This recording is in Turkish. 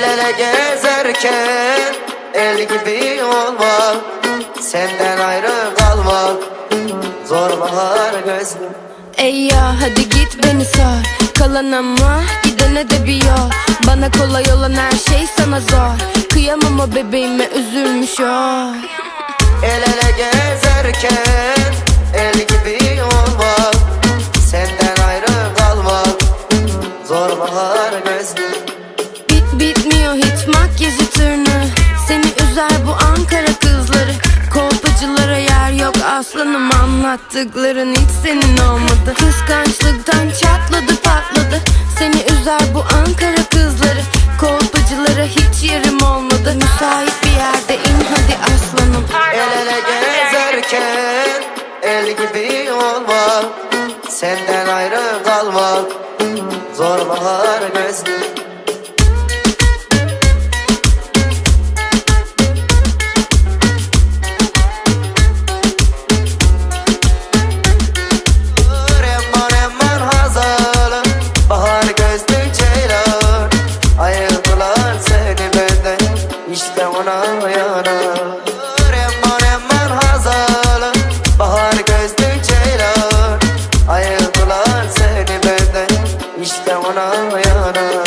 El ele gezerken el gibi olmak Senden ayrı kalmak Zor bahar gözlüm Ey ya hadi git beni sor Kalan ama gidene de bir yol Bana kolay olan her şey sana zor Kıyamam o bebeğime üzülmüş o El ele gezerken el gibi olmak Senden ayrı kalmak Zor bahar gözlüm bitmiyor hiç makyajı tırnı Seni üzer bu Ankara kızları. Kolpacılara yer yok aslanım Anlattıkların hiç senin olmadı. Kıskançlıktan çatladı patladı. Seni üzer bu Ankara kızları. Kolpacılara hiç yerim olmadı. Müsait bir yerde in hadi aslanım. El ele gezerken el gibi olmak Senden ayrı kalmak. Zor bahar ona yana. Remman remman hazal Bahar gözlü seni benden İşte ona yana